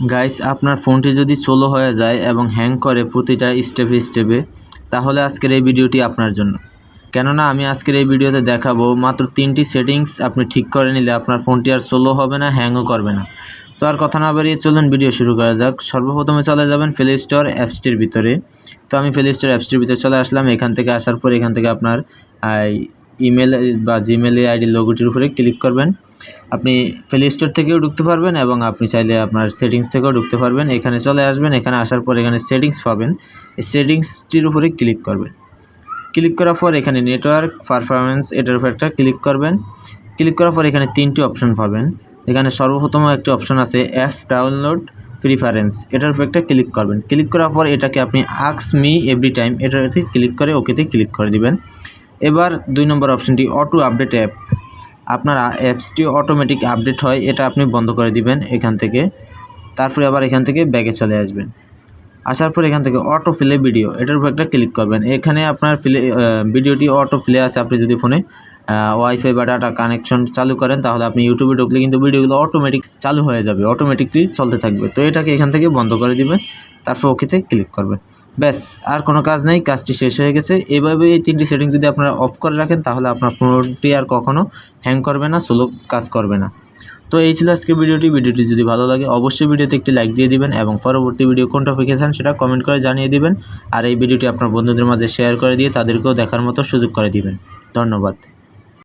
Guys আপনার ফোনটি যদি স্লো হয়ে যায় এবং হ্যাং করে প্রতিটা স্টেপে স্টেপে তাহলে আজকের এই ভিডিওটি আপনার জন্য। কেননা আমি আজকের এই ভিডিওতে দেখাবো মাত্র তিনটি সেটিংস আপনি ঠিক করে নিলে আপনার ফোনটি আর স্লো হবে না হ্যাংও করবে না। তো আর কথা না বাড়িয়ে চলুন ভিডিও শুরু করা যাক। সর্বপ্রথমে চলে যাবেন প্লে স্টোর অ্যাপসটির ভিতরে। তো আমি প্লে স্টোর অ্যাপসটির ভিতরে চলে আসলাম। এখান থেকে আসার পর এখান থেকে আপনার ইমেল বা জিমেলে আইডি লোগোটির উপরে ক্লিক করবেন। আপনি প্লে স্টোর থেকেও ঢুকতে পারবেন এবং আপনি চাইলে আপনার সেটিংস থেকেও ঢুকতে পারবেন। এখানে চলে আসবেন, এখানে আসার পর এখানে সেটিংস পাবেন। এই সেটিংসটির উপরে ক্লিক করবেন। ক্লিক করার পর এখানে নেটওয়ার্ক পারফরমেন্স এটার উপর একটা ক্লিক করবেন। ক্লিক করার পর এখানে তিনটি অপশন পাবেন। এখানে সর্বপ্রথম একটি অপশন আছে অ্যাপ ডাউনলোড প্রিফারেন্স এটার উপর একটা ক্লিক করবেন। ক্লিক করার পর এটাকে আপনি আক্স মি এভরি টাইম এটাতে ক্লিক করে ওকেতে ক্লিক করে দিবেন। এবার দুই নম্বর অপশনটি অটো আপডেট অ্যাপ আপনার অ্যাপসটি অটোমেটিক আপডেট হয়, এটা আপনি বন্ধ করে দিবেন এখান থেকে। তারপরে আবার এখান থেকে ব্যাগে চলে আসবেন। আসার পর এখান থেকে অটো ফ্লে ভিডিও এটার উপর একটা ক্লিক করবেন। এখানে আপনার ফ্লে ভিডিওটি অটো ফ্লে আছে, আপনি যদি ফোনে ওয়াইফাই বা ডাটা কানেকশন চালু করেন, তাহলে আপনি ইউটিউবে ঢুকলে কিন্তু ভিডিওগুলো অটোমেটিক চালু হয়ে যাবে অটোমেটিকলি চলতে থাকবে। তো এটাকে এখান থেকে বন্ধ করে দিবেন, তারপর ওকেতে ক্লিক করবেন। ব্যাস, আর কোনো কাজ নেই, কাজটি শেষ হয়ে গেছে। এভাবে এই তিনটি সেটিংস যদি আপনারা অফ করে রাখেন, তাহলে আপনার ফোনটি আর কখনও হ্যাং করবে না স্লো কাজ করবে না। তো এই ছিল আজকে ভিডিওটি। ভিডিওটি যদি ভালো লাগে, অবশ্যই ভিডিওতে একটি লাইক দিয়ে দিবেন এবং পরবর্তী ভিডিও কোন টপিকে সেটা কমেন্ট করে জানিয়ে দিবেন। আর এই ভিডিওটি আপনার বন্ধুদের মাঝে শেয়ার করে দিয়ে তাদেরকেও দেখার মতো সুযোগ করে দিবেন। ধন্যবাদ।